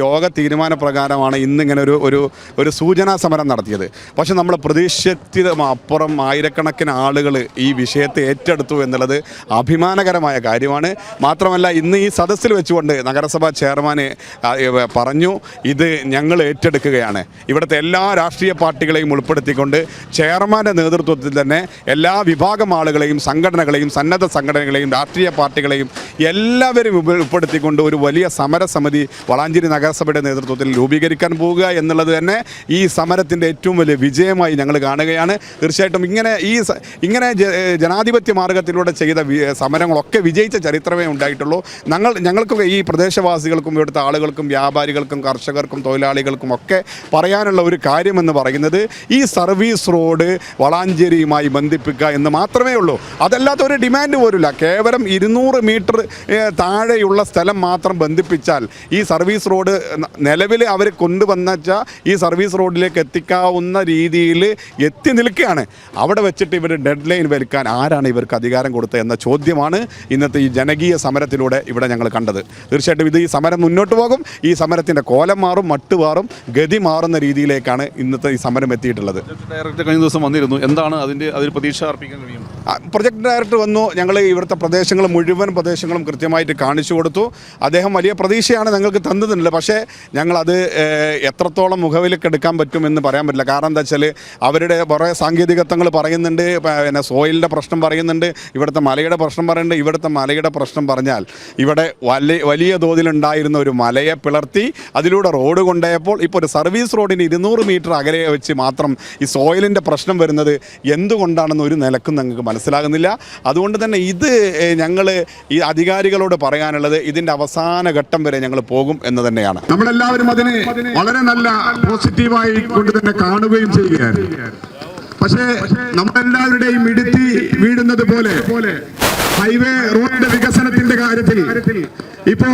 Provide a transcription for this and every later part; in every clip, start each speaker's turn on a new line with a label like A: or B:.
A: യോഗ തീരുമാനപ്രകാരമാണ് ഇന്നിങ്ങനെ ഒരു ഒരു ഒരു സൂചനാ സമരം നടത്തിയത്. പക്ഷെ നമ്മൾ പ്രതീക്ഷിച്ചതിനും അപ്പുറം ആയിരക്കണക്കിന് ആളുകൾ ഈ വിഷയത്തെ ഏറ്റെടുത്തു എന്നുള്ളത് അഭിമാനകരമായ കാര്യമാണ്. മാത്രമല്ല ഇന്ന് ഈ സദസ്സിൽ വെച്ചുകൊണ്ട് നഗരസഭാ ചെയർമാൻ പറഞ്ഞു ഇത് ഞങ്ങൾ ഏറ്റെടുക്കുകയാണ്. ഇവിടുത്തെ എല്ലാ രാഷ്ട്രീയ പാർട്ടികളെയും ഉൾപ്പെടുത്തിക്കൊണ്ട് ചെയർമാന്റെ നേതൃത്വത്തിൽ തന്നെ എല്ലാ വിഭാഗം ആളുകളെയും സംഘടനകളെയും സന്നദ്ധ സംഘടനകളെയും രാഷ്ട്രീയ പാർട്ടികളെയും എല്ലാവരും ഉൾപ്പെടുത്തിക്കൊണ്ട് ഒരു വലിയ സമരസമിതി വളാഞ്ചേരി നഗരസഭയുടെ നേതൃത്വത്തിൽ രൂപീകരിക്കാൻ പോവുക എന്നുള്ളത് തന്നെ ഈ സമരത്തിന്റെ ഏറ്റവും വലിയ വിജയമായി ഞങ്ങൾ കാണുകയാണ്. തീർച്ചയായിട്ടും ഇങ്ങനെ ഈ ഇങ്ങനെ ജനാധിപത്യ മാർഗത്തിലൂടെ ചെയ്ത സമരങ്ങളൊക്കെ വിജയിച്ച ചരിത്രമേ ഉണ്ടായിട്ടുള്ളൂ. ഞങ്ങൾ ഞങ്ങൾക്കൊക്കെ ഈ പ്രദേശവാസികൾക്കും ഇവിടുത്തെ ആളുകൾക്കും വ്യാപാരികൾക്കും കർഷകർക്കും തൊഴിലാളികൾക്കും ഒക്കെ പറയാനുള്ള ഒരു കാര്യമെന്ന് പറയുന്നത് ഈ സർവീസ് റോഡ് വളാഞ്ചേരിയുമായി ബന്ധിപ്പിക്കുക എന്ന് മാത്രമേ ഉള്ളൂ. അതല്ലാത്ത ഒരു ഡിമാൻഡ് പോലുമില്ല. കേവലം ഇരുന്നൂറ് മീറ്റർ താഴെയുള്ള സ്ഥലം മാത്രം ബന്ധിപ്പിച്ചാൽ ഈ സർവീസ് റോഡ് നിലവിൽ അവർ കൊണ്ടുവന്നുവെച്ചാൽ ഈ സർവീസ് റോഡിലേക്ക് എത്തിക്കാവുന്ന രീതിയിൽ എത്തി നിൽക്കുകയാണ്. അവിടെ വെച്ചിട്ട് ഇവർ ഡെഡ് ലൈൻ വലിക്കാൻ ആരാണ് ഇവർക്ക് അധികാരം കൊടുത്തത് എന്ന ചോദ്യമാണ് ഇന്നത്തെ ഈ ജനകീയ സമരത്തിലൂടെ ഇവിടെ ഞങ്ങൾ കണ്ടത്. തീർച്ചയായിട്ടും ഇത് ഈ സമരം മുന്നോട്ട് പോകും. ഈ സമരത്തിന്റെ കോലം മാറും മട്ടുമാറും ഗതി മാറുന്ന രീതിയിലേക്കാണ് ഇന്നത്തെ ഈ സമരം എത്തിയിട്ടുള്ളത്.
B: ഡയറക്ടർ കഴിഞ്ഞ ദിവസം വന്നിരുന്നു. എന്താണ് അതിന്റെ അതിൽ പ്രതീക്ഷ അർപ്പിക്കാൻ കഴിയും?
A: പ്രൊജക്ട് ഡയറക്ടർ വന്നു. ഞങ്ങൾ ഇവിടുത്തെ പ്രദേശങ്ങൾ മുഴുവൻ പ്രദേശങ്ങളും കൃത്യമായിട്ട് കാണിച്ചു കൊടുത്തു. അദ്ദേഹം വലിയ പ്രതീക്ഷയാണ് ഞങ്ങൾക്ക് തന്നതില്ല പക്ഷേ ഞങ്ങളത് ഏഹ്, എത്രത്തോളം മുഖവിലേക്ക് എടുക്കാൻ പറ്റുമെന്ന് പറയാൻ പറ്റില്ല. കാരണം എന്താ വെച്ചാൽ അവരുടെ കുറേ സാങ്കേതികത്വങ്ങൾ പറയുന്നുണ്ട് പിന്നെ സോയിലിന്റെ പ്രശ്നം പറയുന്നുണ്ട് ഇവിടുത്തെ മലയുടെ പ്രശ്നം പറയുന്നുണ്ട്. ഇവിടുത്തെ മലയുടെ പ്രശ്നം പറഞ്ഞാൽ ഇവിടെ വലിയ വലിയ തോതിലുണ്ടായിരുന്ന ഒരു മലയെ പിളർത്തി അതിലൂടെ റോഡ് കൊണ്ടുപോയപ്പോൾ ഇപ്പോൾ ഒരു സർവീസ് റോഡിന് ഇരുന്നൂറ് മീറ്റർ അകലെ വെച്ച് മാത്രം ഈ സോയിലിന്റെ പ്രശ്നം വരുന്നത് എന്തുകൊണ്ടാണെന്ന് ഒരു നിലക്കും ഞങ്ങൾക്ക് മനസ്സിലാകുന്നില്ല. അതുകൊണ്ട് തന്നെ ഇത് ഞങ്ങൾ ഈ അധികാരികളോട് പറയാനുള്ളത് ഇതിന്റെ അവസാന ഘട്ടം വരെ ഞങ്ങൾ പോകും എന്ന് തന്നെയാണ്.
C: നമ്മളെല്ലാവരും അതിനെ വളരെ നല്ല പോസിറ്റീവായി കൊണ്ട് തന്നെ കാണുകയും ചെയ്യുകയാണ്. പക്ഷേ നമ്മളെല്ലാവരുടെയും ഇടുത്തി വീഴുന്നത് പോലെ ഹൈവേ റോഡിന്റെ വികസനത്തിന്റെ കാര്യത്തിൽ ഇപ്പോ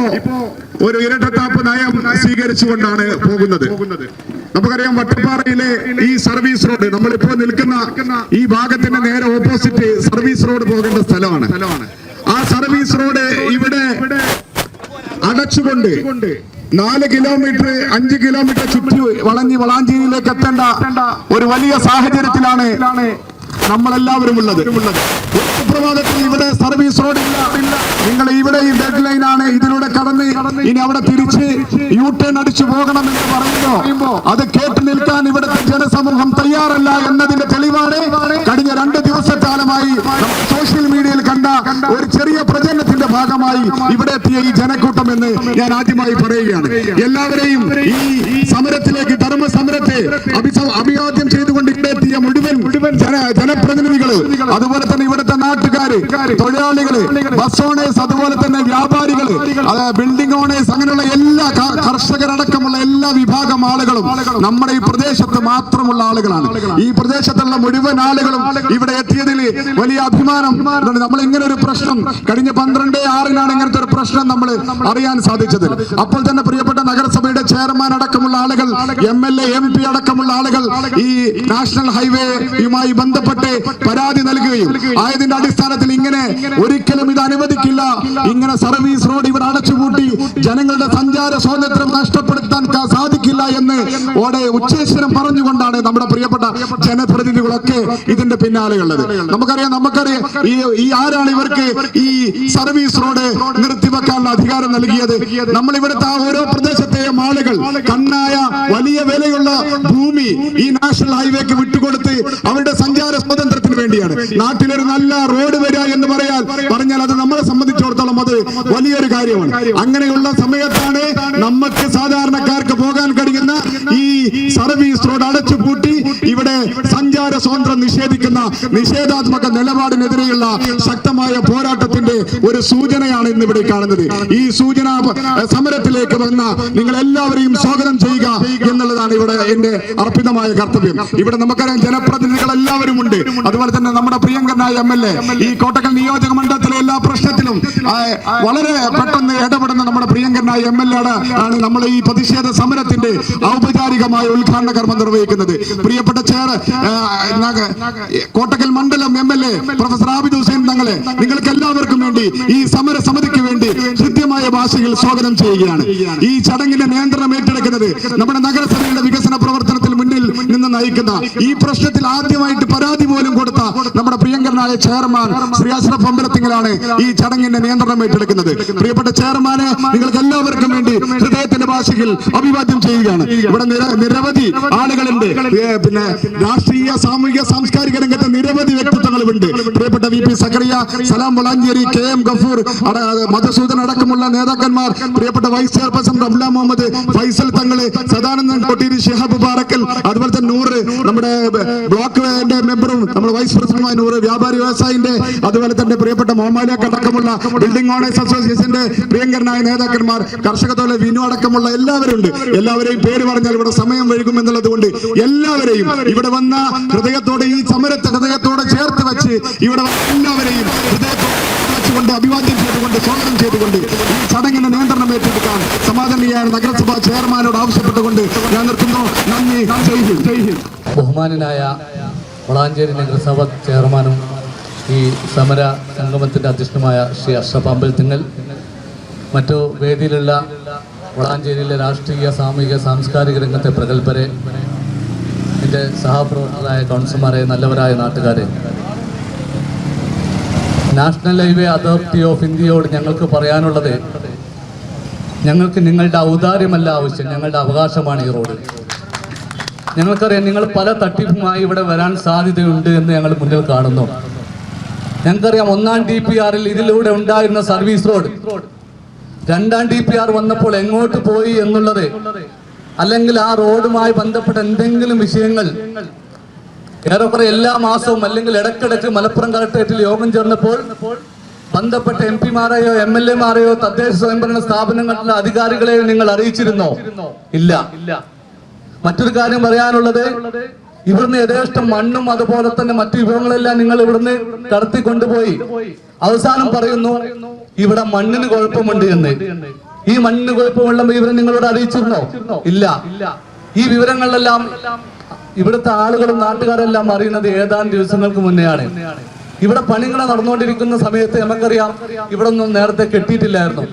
C: ഒരു ഇരട്ടത്താപ്പ് നയം സ്വീകരിച്ചുകൊണ്ടാണ് പോകുന്നത്. നമുക്കറിയാം വട്ടപ്പാറയിലെ ഈ സർവീസ് റോഡ് നമ്മളിപ്പോ നിൽക്കുന്ന ഈ ഭാഗത്തിന്റെ നേരെ ഓപ്പോസിറ്റ് സർവീസ് റോഡ് പോകേണ്ട സ്ഥലമാണ്. ആ സർവീസ് റോഡ് ഇവിടെ അടച്ചുകൊണ്ട് നാല് കിലോമീറ്റർ അഞ്ച് കിലോമീറ്റർ ചുറ്റി വളഞ്ഞ് വളാഞ്ചേരിയിലേക്ക് എത്തേണ്ട ഒരു വലിയ സാഹചര്യത്തിലാണ് നമ്മളെല്ലാവരും ഉള്ളത്. സുപ്രഭാതത്തിൽ ഇവിടെ സർവീസ് റോഡ് ഇല്ല നിങ്ങൾ ഇവിടെ ഈ ഡെഡ് ലൈൻ ആണ്. ഇതിലൂടെ കടന്ന് ഇനി അവിടെ തിരിച്ച് യു ടേൺ അടിച്ചു പോകണം എന്ന് പറയുമ്പോ അത് കേട്ടു നിൽക്കാൻ ഇവിടുത്തെ ജനസമൂഹം തയ്യാറല്ല എന്നതിന്റെ തെളിവാണ് കഴിഞ്ഞ രണ്ട് ദിവസക്കാലമായി സോഷ്യൽ മീഡിയയിൽ കണ്ട ഒരു ചെറിയ പ്രചരണത്തിന്റെ ഭാഗമായി ഇവിടെ എത്തിയ ഈ ജനക്കൂട്ടം എന്ന് ഞാൻ ആദ്യമായി പറയുകയാണ്. എല്ലാവരെയും ഈ സമരത്തിലേക്ക് ധർമ്മ സമരത്തെ അഭിസ- അഭിവാദ്യം ചെയ്തുകൊണ്ട് എത്തിയ മുഴുവൻ മുഴുവൻ ജന ജനപ്രതിനിധികൾ അതുപോലെ തന്നെ ഇവിടുത്തെ നാട്ടുകാര് തൊഴിലാളികൾ ബസ് ഓണേഴ്സ് അതുപോലെ തന്നെ വ്യാപാരികൾ ബിൽഡിംഗ് ഓണേഴ്സ് അങ്ങനെയുള്ള എല്ലാ കർഷകരടക്കമുള്ള എല്ലാ വിഭാഗം ആളുകളും നമ്മുടെ ഈ പ്രദേശത്ത് മാത്രമുള്ള ആളുകളാണ്. ഈ പ്രദേശത്തുള്ള മുഴുവൻ ആളുകളും ഇവിടെ എത്തിയതിൽ വലിയ അഭിമാനം. നമ്മൾ ഇങ്ങനെ ഒരു പ്രശ്നം കഴിഞ്ഞ പന്ത്രണ്ട് ആറിനാണ് ഇങ്ങനത്തെ ഒരു പ്രശ്നം നമ്മൾ അറിയാൻ സാധിച്ചത് അപ്പോൾ തന്നെ പ്രിയപ്പെട്ട നഗരസഭയുടെ ചെയർമാൻ അടക്കമുള്ള ആളുകൾ M L A M P അടക്കമുള്ള ആളുകൾ. ഈ നാഷണൽ ഹൈവേയുമായി ബന്ധപ്പെട്ട് പരാതി നൽകുകയും ആയതിന്റെ അടിസ്ഥാനത്തിൽ ഇങ്ങനെ ഒരിക്കലും ഇത് അനുവദിക്കില്ല. ഇങ്ങനെ സർവീസ് റോഡ് ഇവർ അടച്ചുപൂട്ടി ജനങ്ങളുടെ സഞ്ചാര സ്വാതന്ത്ര്യം നഷ്ടപ്പെടുത്താൻ ക- സാധിക്കില്ല എന്ന് ഓടെ ഉച്ചേശ്വരം പറഞ്ഞുകൊണ്ടാണ് നമ്മുടെ പ്രിയപ്പെട്ട ജനപ്രതിനിധികളൊക്കെ ഇതിന്റെ പിന്നാലെയുള്ളത് നമുക്കറിയാം നമുക്കറിയാം. ഈ ഈ ആരാണ് ഇവർക്ക് ഈ സർവീസ് റോഡ് നിർത്തിവെക്കാനുള്ള അധികാരം നൽകിയത്? നമ്മൾ ഇവിടുത്തെ ഓരോ പ്രദേശത്തെയും ആളുകൾ കണ്ണായ വലിയ വിലയുള്ള ഭൂമി ഈ നാഷണൽ ഹൈവേക്ക് വിട്ടുകൊടുത്ത് അവരുടെ സഞ്ചാര സ്വാതന്ത്ര്യത്തിന് വേണ്ടിയാണ്. നാട്ടിലൊരു നല്ല റോഡ് വരിക എന്ന് പറയാൻ പറഞ്ഞാൽ അത് നമ്മളെ സംബന്ധിച്ചിടത്തോളം അത് വലിയൊരു കാര്യമാണ്. അങ്ങനെയുള്ള സമയത്താണ് നമുക്ക് സാധാരണക്കാർക്ക് പോകാൻ കഴിയുന്ന ഈ സർവീസ് റോഡ് അടച്ചുപൂട്ടി ഇവിടെ സഞ്ചാര സ്വാതന്ത്ര്യം നിഷേധിക്കുന്ന നിഷേധാത്മക നിലപാടിനെതിരെയുള്ള ശക്തമായ പോരാട്ടത്തിന്റെ ഒരു സൂചനയാണ് ഇന്ന് ഇവിടെ കാണുന്നത്. ഈ സൂചന സമരത്തിലേക്ക് വന്ന നിങ്ങൾ എല്ലാവരെയും സ്വാഗതം ചെയ്യുക എന്നുള്ളതാണ് ഇവിടെ എന്റെ അർപ്പിതമായ കർത്തവ്യം. ഇവിടെ നമുക്കറിയാം ജനപ്രതിനിധികൾ എല്ലാവരും ഉണ്ട്. അതുപോലെ തന്നെ നമ്മുടെ പ്രിയങ്കരനായ എം എൽ എ ഈ കോട്ടക്കൽ നിയോജക മണ്ഡലത്തിലെ എല്ലാ പ്രശ്നത്തിലും വളരെ പെട്ടെന്ന് ഇടപെടുന്ന നമ്മുടെ പ്രിയങ്കരനായ എം എൽ എ ആണ് നമ്മൾ ഈ പ്രതിഷേധ സമരത്തിന്റെ ഔപചാരികമായ ഉദ്ഘാടന കർമ്മം നിർവഹിക്കുന്നത്. പ്രിയപ്പെട്ട ചെയർ കോട്ടക്കൽ മണ്ഡലം M L A professor Abid Hussain തങ്ങളെ നിങ്ങൾക്ക് എല്ലാവർക്കും വേണ്ടി ഈ സമര സമിതിക്ക് വേണ്ടി കൃത്യമായ ഭാഷയിൽ സ്വാഗതം ചെയ്യുകയാണ്. ഈ ചടങ്ങിന്റെ നിയന്ത്രണം ഏറ്റെടുക്കുന്നത് നമ്മുടെ നഗരസഭയുടെ വികസന പ്രവർത്തനത്തിൽ മുന്നിൽ നിന്ന് നയിക്കുന്ന ഈ പ്രശ്നത്തിൽ ആദ്യമായിട്ട് പരാതി പോലും കൊടുത്ത നമ്മുടെ പ്രിയങ്കരനായ ചെയർമാൻ ശ്രീ അഷ്റഫ് അമ്പലത്തിങ്ങളാണ് ഈ ചടങ്ങിന്റെ നിയന്ത്രണം ഏറ്റെടുക്കുന്നത്. പ്രിയപ്പെട്ട ചെയർമാനെ നിങ്ങൾക്ക് എല്ലാവർക്കും വേണ്ടി ഹൃദയത്തിന്റെ ഭാഷയിൽ അഭിവാദ്യം ചെയ്യുകയാണ്. ഇവിടെ നിരവധി ആളുകളുണ്ട്. പിന്നെ രാഷ്ട്രീയ സാമൂഹിക സാംസ്കാരിക രംഗത്തെ നിരവധി വ്യക്തിത്വങ്ങളുണ്ട് പ്രിയപ്പെട്ട V P Zakariya Salam Valanchery K M Gafoor Madhusudan അടക്കമുള്ള നേതാക്കന്മാർ പ്രിയപ്പെട്ട വൈസ് ചെയർപേഴ്സൺ റംല മുഹമ്മദ് ഫൈസൽ തങ്ങൾ സദാനന്ദൻ കൊട്ടീരി ഷിഹാബ് പാറക്കൽ അതുപോലെ തന്നെ നൂറ് നമ്മുടെ ബ്ലോക്ക് മെമ്പറും നമ്മുടെ വൈസ് പ്രസിഡന്റുമായ നൂറ് വ്യാപാരി വ്യവസായിന്റെ അതുപോലെ തന്നെ പ്രിയപ്പെട്ട മോമാലിയൊക്കെ അടക്കമുള്ള ബിൽഡിംഗ് ഓണേഴ്സ് അസോസിയേഷന്റെ പ്രിയങ്കരനായ നേതാക്കന്മാർ കർഷക തൊഴിൽ വിനു അടക്കമുള്ള എല്ലാവരും ഉണ്ട് എല്ലാവരെയും പേര് പറഞ്ഞാൽ ഇവിടെ സമയം വൈകും എന്നുള്ളത് കൊണ്ട് എല്ലാവരെയും ഇവിടെ വന്ന ഹൃദയത്തോടെ ഈ സമരത്തെ ഹൃദയത്തോടെ ചേർത്ത് വെച്ച് ഇവിടെ എല്ലാവരെയും ഹൃദയത്തോടെ അഭിവാദ്യം ചെയ്തുകൊണ്ട് സ്വാഗതം ചെയ്തുകൊണ്ട് ഈ ചടങ്ങിന് നിയന്ത്രണം ഏറ്റെടുക്കാൻ സമാധാനിയായ നഗരസഭാ ചെയർമാനോട് ആവശ്യപ്പെട്ടുകൊണ്ട് ഞാൻ
D: ബഹുമാനനായ വളാഞ്ചേരി നഗരസഭ ചെയർമാനും ഈ സമര സംഗമത്തിന്റെ അധ്യക്ഷനുമായ ശ്രീ അഷ്റഫ് അമ്പലത്തിങ്ങൽ മറ്റു വേദിയിലുള്ള വളാഞ്ചേരിയിലെ രാഷ്ട്രീയ സാമൂഹിക സാംസ്കാരിക രംഗത്തെ പ്രഗത്ഭരെ എന്റെ സഹപ്രവർത്തകരായ കൗൺസിലർമാരെ നല്ലവരായ നാട്ടുകാരെ. നാഷണൽ ഹൈവേ അതോറിറ്റി ഓഫ് ഇന്ത്യയോട് ഞങ്ങൾക്ക് പറയാനുള്ളത് ഞങ്ങൾക്ക് നിങ്ങളുടെ ഔദാര്യമല്ല ആവശ്യം ഞങ്ങളുടെ അവകാശമാണ് ഈ റോഡ്. ഞങ്ങൾക്കറിയാം നിങ്ങൾ പല തട്ടിപ്പുമായി ഇവിടെ വരാൻ സാധ്യതയുണ്ട് എന്ന് ഞങ്ങൾ മുന്നിൽ കാണുന്നു. ഞങ്ങൾക്കറിയാം ഒന്നാം ഡി പി ആറിൽ ഇതിലൂടെ ഉണ്ടായിരുന്ന സർവീസ് റോഡ് രണ്ടാം ഡി പി ആർ വന്നപ്പോൾ എങ്ങോട്ട് പോയി എന്നുള്ളത് അല്ലെങ്കിൽ ആ റോഡുമായി ബന്ധപ്പെട്ട എന്തെങ്കിലും വിഷയങ്ങൾ ഏറെക്കുറെ എല്ലാ മാസവും അല്ലെങ്കിൽ ഇടക്കിടക്ക് മലപ്പുറം കളക്ടറേറ്റിൽ യോഗം ചേർന്നപ്പോൾ ബന്ധപ്പെട്ട എം പിമാരെയോ എം എൽ എമാരെയോ തദ്ദേശ സ്വയംഭരണ സ്ഥാപനങ്ങളിലെ അധികാരികളെയോ നിങ്ങൾ അറിയിച്ചിരുന്നോ? ഇല്ല. മറ്റൊരു കാര്യം പറയാനുള്ളത് ഇവിടുന്ന് യഥേഷ്ടം മണ്ണും അതുപോലെ തന്നെ മറ്റു വിഭവങ്ങളെല്ലാം നിങ്ങൾ ഇവിടുന്ന് കടത്തി കൊണ്ടുപോയി. അവസാനം പറയുന്നു ഇവിടെ മണ്ണിന് കുഴപ്പമുണ്ട് എന്ന്. ഈ മണ്ണിന് കുഴപ്പമുള്ള വിവരം നിങ്ങളോട് അറിയിച്ചിരുന്നോ? ഇല്ല. ഈ വിവരങ്ങളെല്ലാം ഇവിടുത്തെ ആളുകളും നാട്ടുകാരെല്ലാം അറിയുന്നത് ഏതാനും ദിവസങ്ങൾക്ക് മുന്നെയാണ്. ഇവിടെ പണികൾ നടന്നുകൊണ്ടിരിക്കുന്ന സമയത്ത് നമുക്കറിയാം ഇവിടെ ഒന്നും നേരത്തെ കെട്ടിയിട്ടില്ലായിരുന്നു.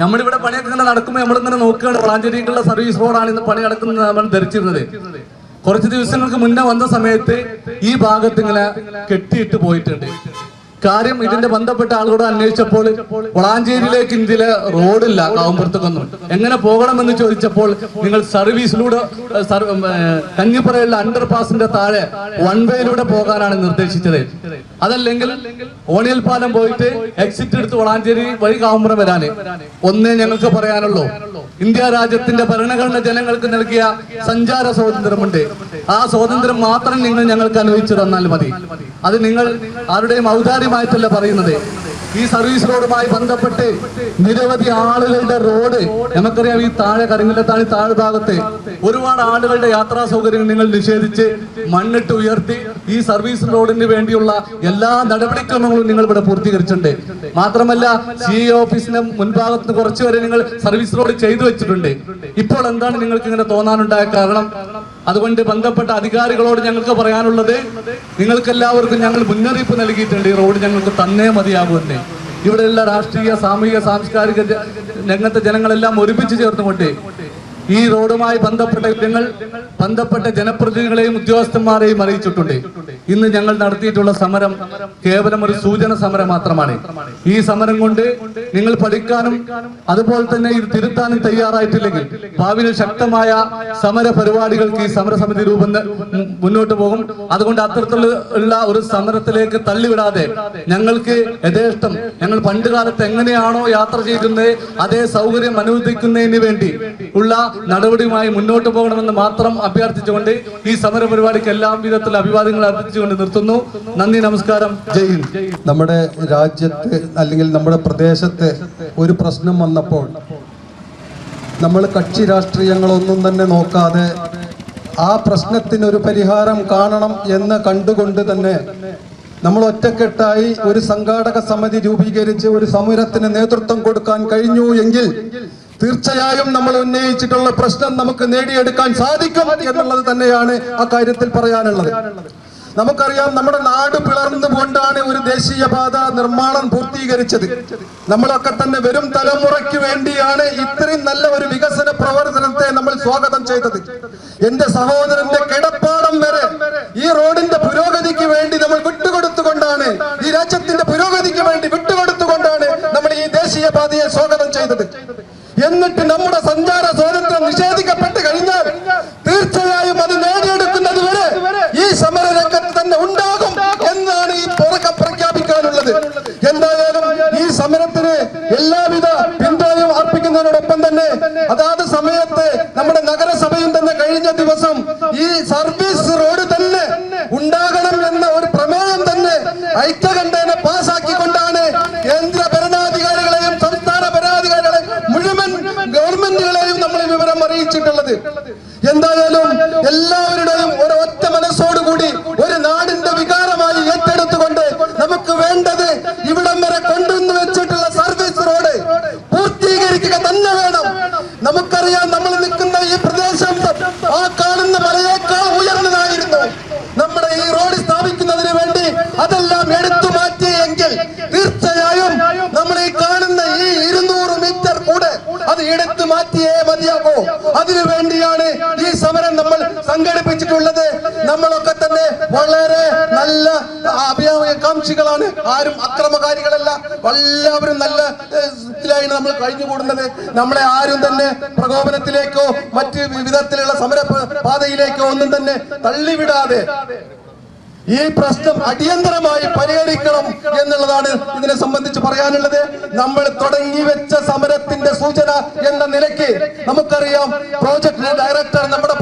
D: നമ്മളിവിടെ പണിയൊക്കെ ഇങ്ങനെ നടക്കുമ്പോൾ നമ്മളിങ്ങനെ നോക്കുകയാണ്. വളാഞ്ചേരിക്കുള്ള സർവീസ് റോഡാണ് ഇന്ന് പണി നടക്കുന്നത് നമ്മൾ ധരിച്ചിരുന്നത്. കുറച്ച് ദിവസങ്ങൾക്ക് മുന്നേ വന്ന സമയത്ത് ഈ ഭാഗത്ത് ഇങ്ങനെ കെട്ടിയിട്ട് പോയിട്ടുണ്ട്. കാര്യം ഇതിന്റെ ബന്ധപ്പെട്ട ആളുകളോട് അന്വേഷിച്ചപ്പോൾ വളാഞ്ചേരിയിലേക്ക് ഇന്ത്യയിലെ റോഡില്ല കാവുമ്പുറത്തേക്കൊന്നും എങ്ങനെ പോകണമെന്ന് ചോദിച്ചപ്പോൾ നിങ്ങൾ സർവീസിലൂടെ കഞ്ഞിപ്പുറയിലെ അണ്ടർ പാസിന്റെ താഴെ വൺ വേയിലൂടെ പോകാനാണ് നിർദ്ദേശിച്ചത്. അതല്ലെങ്കിൽ ഓണിയൽ പാലം പോയിട്ട് എക്സിറ്റ് എടുത്ത് വളാഞ്ചേരി വഴി കാവുമ്പുറം വരാന്. ഒന്നേ ഞങ്ങൾക്ക് പറയാനുള്ളൂ. ഇന്ത്യ രാജ്യത്തിന്റെ ഭരണഘടന ജനങ്ങൾക്ക് നൽകിയ സഞ്ചാര സ്വാതന്ത്ര്യമുണ്ട്. ആ സ്വാതന്ത്ര്യം മാത്രം നിങ്ങൾ ഞങ്ങൾക്ക് അനുവദിച്ചു തന്നാൽ മതി. അത് നിങ്ങൾ ആരുടെയും ഔദാര്യമായിട്ടല്ല പറയുന്നത്? ഈ സർവീസ് റോഡുമായി ബന്ധപ്പെട്ട് നിരവധി ആളുകളുടെ റോഡ് നമുക്കറിയാം ഈ താഴെ കരിങ്കല്ലത്താണി താഴെ ഭാഗത്ത് ഒരുപാട് ആളുകളുടെ യാത്രാ സൗകര്യങ്ങൾ നിങ്ങൾ നിഷേധിച്ച് മണ്ണിട്ട് ഉയർത്തി ഈ സർവീസ് റോഡിന് വേണ്ടിയുള്ള എല്ലാ നടപടിക്രമങ്ങളും നിങ്ങൾ ഇവിടെ പൂർത്തീകരിച്ചിട്ടുണ്ട്. മാത്രമല്ല സി ഓഫീസിന് മുൻഭാഗത്ത് കുറച്ചു വരെ നിങ്ങൾ സർവീസ് റോഡ് ചെയ്തു വെച്ചിട്ടുണ്ട്. ഇപ്പോൾ എന്താണ് നിങ്ങൾക്ക് ഇങ്ങനെ തോന്നാനുണ്ടായ കാരണം? അതുകൊണ്ട് ബന്ധപ്പെട്ട അധികാരികളോട് ഞങ്ങൾക്ക് പറയാനുള്ളത് നിങ്ങൾക്ക് എല്ലാവർക്കും ഞങ്ങൾ മുന്നറിയിപ്പ് നൽകിയിട്ടുണ്ട്. ഈ റോഡ് ഞങ്ങൾക്ക് തന്നേ മതിയാകുമെന്ന് ഇവിടെയുള്ള രാഷ്ട്രീയ സാമൂഹിക സാംസ്കാരിക രംഗത്തെ ജനങ്ങളെല്ലാം ഒരുമിച്ച് ചേർന്നുകൊണ്ട് ഈ റോഡുമായി ബന്ധപ്പെട്ട ഞങ്ങൾ ബന്ധപ്പെട്ട ജനപ്രതിനിധികളെയും ഉദ്യോഗസ്ഥന്മാരെയും അറിയിച്ചിട്ടുണ്ട്. ഇന്ന് ഞങ്ങൾ നടത്തിയിട്ടുള്ള സമരം കേവലം ഒരു സൂചന സമരം മാത്രമാണ്. ഈ സമരം കൊണ്ട് നിങ്ങൾ പഠിക്കാനും അതുപോലെ തന്നെ ഇത് തിരുത്താനും തയ്യാറായിട്ടില്ലെങ്കിൽ ഭാവിയിൽ ശക്തമായ സമര പരിപാടികൾക്ക് ഈ സമരസമിതി രൂപം മുന്നോട്ട് പോകും. അതുകൊണ്ട് അത്തരത്തിലുള്ള ഒരു സമരത്തിലേക്ക് തള്ളിവിടാതെ ഞങ്ങൾക്ക് യഥേഷ്ടം ഞങ്ങൾ പണ്ട് കാലത്ത് എങ്ങനെയാണോ യാത്ര ചെയ്യുന്നത് അതേ സൗകര്യം അനുവദിക്കുന്നതിന് വേണ്ടി ഉള്ള നടപടിയുമായി മുന്നോട്ട് പോകണമെന്ന് മാത്രം അഭ്യർത്ഥിച്ചുകൊണ്ട് ഈ സമര പരിപാടിക്ക് എല്ലാ വിധത്തിലുള്ള അഭിവാദ്യങ്ങൾ അർപ്പിച്ചുകൊണ്ട് നിർത്തുന്നു. നന്ദി നമസ്കാരം. ജയ് ഹിന്ദ്.
E: നമ്മുടെ രാജ്യത്ത് അല്ലെങ്കിൽ നമ്മുടെ പ്രദേശത്ത് ഒരു പ്രശ്നം വന്നപ്പോൾ നമ്മൾ കക്ഷി രാഷ്ട്രീയങ്ങളൊന്നും തന്നെ നോക്കാതെ ആ പ്രശ്നത്തിനൊരു പരിഹാരം കാണണം എന്ന് കണ്ടുകൊണ്ട് തന്നെ നമ്മൾ ഒറ്റക്കെട്ടായി ഒരു സംഘാടക സമിതി രൂപീകരിച്ച് ഒരു സമരത്തിന് നേതൃത്വം കൊടുക്കാൻ കഴിഞ്ഞു എങ്കിൽ തീർച്ചയായും നമ്മൾ ഉന്നയിച്ചിട്ടുള്ള പ്രശ്നം നമുക്ക് നേടിയെടുക്കാൻ സാധിക്കും എന്നുള്ളത് തന്നെയാണ് ആ കാര്യത്തിൽ പറയാനുള്ളത്. നമുക്കറിയാം നമ്മുടെ നാട് പിളർന്നുകൊണ്ടാണ് ഒരു ദേശീയപാത നിർമ്മാണം പൂർത്തീകരിച്ചത്. നമ്മളൊക്കെ തന്നെ വരും തലമുറയ്ക്ക് വേണ്ടിയാണ് ഇത്രയും നല്ല ഒരു വികസന പ്രവർത്തനത്തെ നമ്മൾ സ്വാഗതം ചെയ്തത്. എന്റെ സഹോദരന്റെ കിടപ്പാടം വരെ ഈ റോഡിന്റെ പുരോഗതിക്ക് വേണ്ടി നമ്മൾ വിട്ടുകൊടുത്തുകൊണ്ടാണ് ഈ രാജ്യത്തിന്റെ പുരോഗതിക്ക് വേണ്ടി വിട്ടുകൊടുത്തുകൊണ്ടാണ് നമ്മൾ ഈ ദേശീയപാതയെ സ്വാഗതം എന്നിട്ട് നമ്മുടെ സഞ്ചാര സ്വാതന്ത്ര്യം നിഷേധിക്കപ്പെട്ട് കഴിഞ്ഞാൽ തീർച്ചയായും അത് നേടിയെടുക്കുന്നത് വരെ ഈ സമര രംഗത്ത് തന്നെ ഉണ്ടാകും എന്നാണ് ഈ തുറക്കം പ്രഖ്യാപിക്കാനുള്ളത് എന്തായാലും ഈ സമരത്തിന് എല്ലാവിധ പിന്തുണയും അർപ്പിക്കുന്നതിനോടൊപ്പം തന്നെ അതാത് സമയത്ത് നമ്മുടെ നഗരസഭയും തന്നെ കഴിഞ്ഞ ദിവസം ഈ സർവീസ് റോഡ് തന്നെ ഉണ്ടാകണം എന്ന ഒരു പ്രമേയം തന്നെ ഐക്യകണ്ഠേന പാസാക്കിക്കൊണ്ടാണ് കേന്ദ്ര ഭരണാധികാരികളെയും സംസ്ഥാന ഭരണാധികാരികളെയും മുഴുവൻ ഗവൺമെന്റുകളെയും നമ്മൾ ഈ വിവരം അറിയിച്ചിട്ടുള്ളത് എന്തായാലും എല്ലാവരുടെയും ഒരു ഒറ്റ മനസ്സോടുകൂടി ഒരു നാടിന്റെ വികാരമായി ഏറ്റെടുത്തുകൊണ്ട് നമുക്ക് വേണ്ടത് ഇവിടം വരെ കൊണ്ടുവന്ന് വെച്ചിട്ടുള്ള സർവീസ് റോഡ് പൂർത്തീകരിക്കുക തന്നെ വേണം നമുക്കറിയാം നമ്മൾ നിൽക്കുന്ന ഈ പ്രദേശം ആ കാണുന്ന മലയേക്കാൾ ഉയർന്നതായിരുന്നു നമ്മുടെ ഈ റോഡ് സ്ഥാപിക്കുന്നതിന് വേണ്ടി അതെല്ലാം എടുത്തു മാറ്റിയെങ്കിൽ തീർച്ചയായും നമ്മൾ ഈ കാണുന്ന ഈ ഇരുന്നൂറ് മീറ്റർ കൂടെ അത് എടുത്തു മാറ്റിയേ മതിയാകൂ അതിനു വേണ്ടിയാണ് ഈ സമരം നമ്മൾ സംഘടിപ്പിച്ചിട്ടുള്ളത് നമ്മളൊക്കെ തന്നെ വളരെ നല്ല അഭിയാകാംക്ഷികളാണ് ആരും അക്രമകാരികളല്ല. എല്ലാവരും നല്ല ഇതിലായി നമ്മൾ കഴിഞ്ഞു കൂടുന്നത് നമ്മളെ ആരും തന്നെ പ്രകോപനത്തിലേക്കോ മറ്റ് വിധത്തിലുള്ള സമര പാതയിലേക്കോ ഒന്നും തന്നെ തള്ളിവിടാതെ ഈ പ്രശ്നം അടിയന്തരമായി പരിഹരിക്കണം എന്നുള്ളതാണ് ഇതിനെ സംബന്ധിച്ച് പറയാനുള്ളത്. നമ്മൾ തുടങ്ങി വെച്ച സമരത്തിന്റെ സൂചന എന്ന നിലയ്ക്ക് നമുക്കറിയാം. പ്രോജക്ട് ഡയറക്ടർ നമ്മുടെ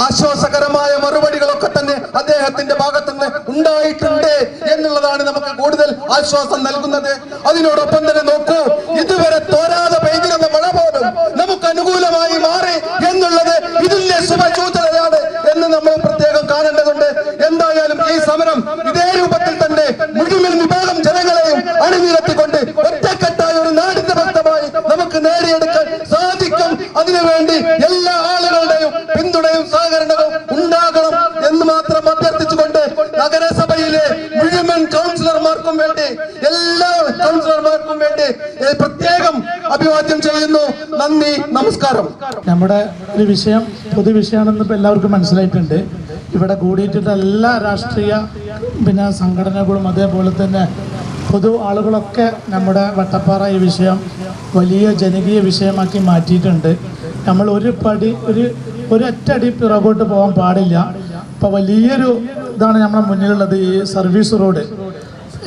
E: ആശ്വാസകരമായ മറുപടികളൊക്കെ തന്നെ അദ്ദേഹത്തിന്റെ ഭാഗത്തുനിന്ന് ഉണ്ടായിട്ടുണ്ട് എന്നുള്ളതാണ് നമുക്ക് കൂടുതൽ ആശ്വാസം നൽകുന്നത്. അതിനോടൊപ്പം തന്നെ നോക്കൂ ഇതുവരെ തോരാതെ പെയ്തിരുന്ന മഴ പോലും നമുക്ക് അനുകൂലമായി മാറി എന്നുള്ളത് ഇതിന്റെ ശുഭസൂചനയാണ് എന്ന് നമ്മൾ പ്രത്യേകം കാണേണ്ടതുണ്ട് എന്തായാലും ഈ സമരം ഇതേ രൂപത്തിൽ തന്നെ മുഴുവൻ വിഭാഗം ജനങ്ങളെയും അണിനിരത്തിക്കൊണ്ട് ഒറ്റക്കെട്ടായ ഒരു നാടിന്റെ ഭക്തമായി നമുക്ക് നേടിയെടുക്കാൻ സാധിക്കും അതിനുവേണ്ടി എല്ലാ ആളുകളുടെയും പിന്തുണയും സഹകരണവും ഉണ്ടാകണം എന്ന് മാത്രം അഭ്യർത്ഥിച്ചുകൊണ്ട് നഗരസഭയിലെ മുഴുവൻ കൗൺസിലർമാർക്കും വേണ്ടി എല്ലാ കൗൺസിലർമാർക്കും വേണ്ടി ഏ, പ്രത്യേകം അഭിവാദ്യം ചെയ്യുന്നു നന്ദി നമസ്കാരം.
F: നമ്മുടെ ഒരു വിഷയം പൊതുവിഷയമാണെന്ന് ഇപ്പൊ എല്ലാവർക്കും മനസ്സിലായിട്ടുണ്ട്. ഇവിടെ കൂടിയിട്ടുള്ള എല്ലാ രാഷ്ട്രീയ പിന്നെ സംഘടനകളും അതേപോലെ തന്നെ പൊതു ആളുകളൊക്കെ നമ്മുടെ വട്ടപ്പാറ ഈ വിഷയം വലിയ ജനകീയ വിഷയമാക്കി മാറ്റിയിട്ടുണ്ട്. നമ്മൾ ഒരു പടി ഒരു ഒരൊറ്റടി പിറകോട്ട് പോകാൻ പാടില്ല. ഇപ്പോൾ വലിയൊരു ഇതാണ് നമ്മുടെ മുന്നിലുള്ളത് ഈ സർവീസ് റോഡ്.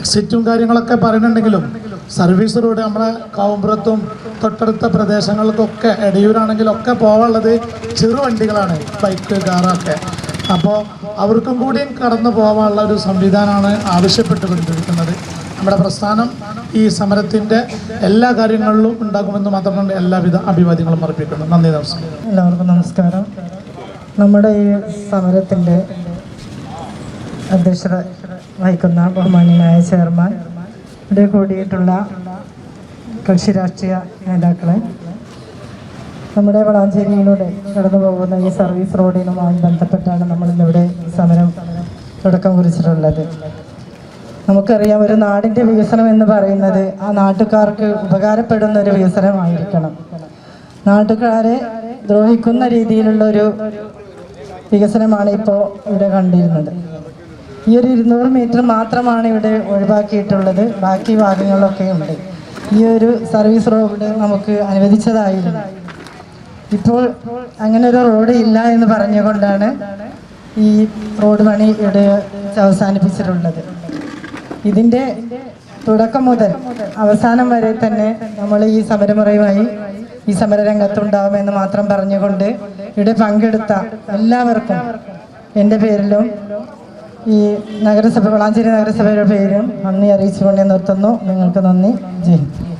F: എക്സിറ്റും കാര്യങ്ങളൊക്കെ പറയുന്നുണ്ടെങ്കിലും സർവീസ് റോഡ് നമ്മളെ കാവുമ്പുറത്തും തൊട്ടടുത്ത പ്രദേശങ്ങൾക്കൊക്കെ എടയൂരാണെങ്കിലൊക്കെ പോകാനുള്ളത് ചെറുവണ്ടികളാണ് ബൈക്ക് കാറൊക്കെ അപ്പോൾ അവർക്കും കൂടിയും കടന്നു പോകാനുള്ള ഒരു സംവിധാനമാണ് ആവശ്യപ്പെട്ടുകൊണ്ടിരിക്കുന്നത് നമ്മുടെ പ്രസ്ഥാനം ഈ സമരത്തിന്റെ എല്ലാ കാര്യങ്ങളിലും ഉണ്ടാകുമെന്ന് മാത്രം എല്ലാവിധ അഭിവാദ്യങ്ങളും അർപ്പിക്കുന്നു. നന്ദി നമസ്കാരം.
G: എല്ലാവർക്കും നമസ്കാരം. നമ്മുടെ ഈ സമരത്തിന്റെ അധ്യക്ഷത വഹിക്കുന്ന ബഹുമാന്യനായ ചെയർമാൻ ഇവിടെ കൂടിയിട്ടുള്ള കക്ഷി രാഷ്ട്രീയ നേതാക്കളെ നമ്മുടെ വളാഞ്ചേരിയിലൂടെ കടന്നു പോകുന്ന ഈ സർവീസ് റോഡിനുമായി ബന്ധപ്പെട്ടാണ് നമ്മൾ ഇന്നിവിടെ സമരം തുടക്കം കുറിച്ചിട്ടുള്ളത്. നമുക്കറിയാം ഒരു നാടിന്റെ വികസനം എന്ന് പറയുന്നത് ആ നാട്ടുകാർക്ക് ഉപകാരപ്പെടുന്ന ഒരു വികസനമായിരിക്കണം. നാട്ടുകാരെ ദ്രോഹിക്കുന്ന രീതിയിലുള്ള ഒരു വികസനമാണ് ഇപ്പോൾ ഇവിടെ കണ്ടിരുന്നത്. ഈ ഒരു ഇരുന്നൂറ് മീറ്റർ മാത്രമാണ് ഇവിടെ ഒഴിവാക്കിയിട്ടുള്ളത്. ബാക്കി ഭാഗങ്ങളിലൊക്കെ ഉണ്ട് ഈ ഒരു സർവീസ് റോഡ് നമുക്ക് അനുവദിച്ചതായിരുന്നു. ഇപ്പോൾ അങ്ങനെ ഒരു റോഡ് ഇല്ല എന്ന് പറഞ്ഞുകൊണ്ടാണ് ഈ റോഡ് പണി ഇവിടെ അവസാനിപ്പിച്ചിട്ടുള്ളത്. ഇതിന്റെ തുടക്കം മുതൽ അവസാനം വരെ തന്നെ നമ്മൾ ഈ സമരമുറയുമായി ഈ സമരരംഗത്തുണ്ടാവുമെന്ന് മാത്രം പറഞ്ഞുകൊണ്ട് ഇവിടെ പങ്കെടുത്ത എല്ലാവർക്കും എന്റെ പേരിലും ഈ നഗരസഭ വളാഞ്ചേരി നഗരസഭയുടെ പേരും നന്ദി അറിയിച്ചുകൊണ്ട് നിർത്തുന്നു. നിങ്ങൾക്ക് നന്ദി. ജയ്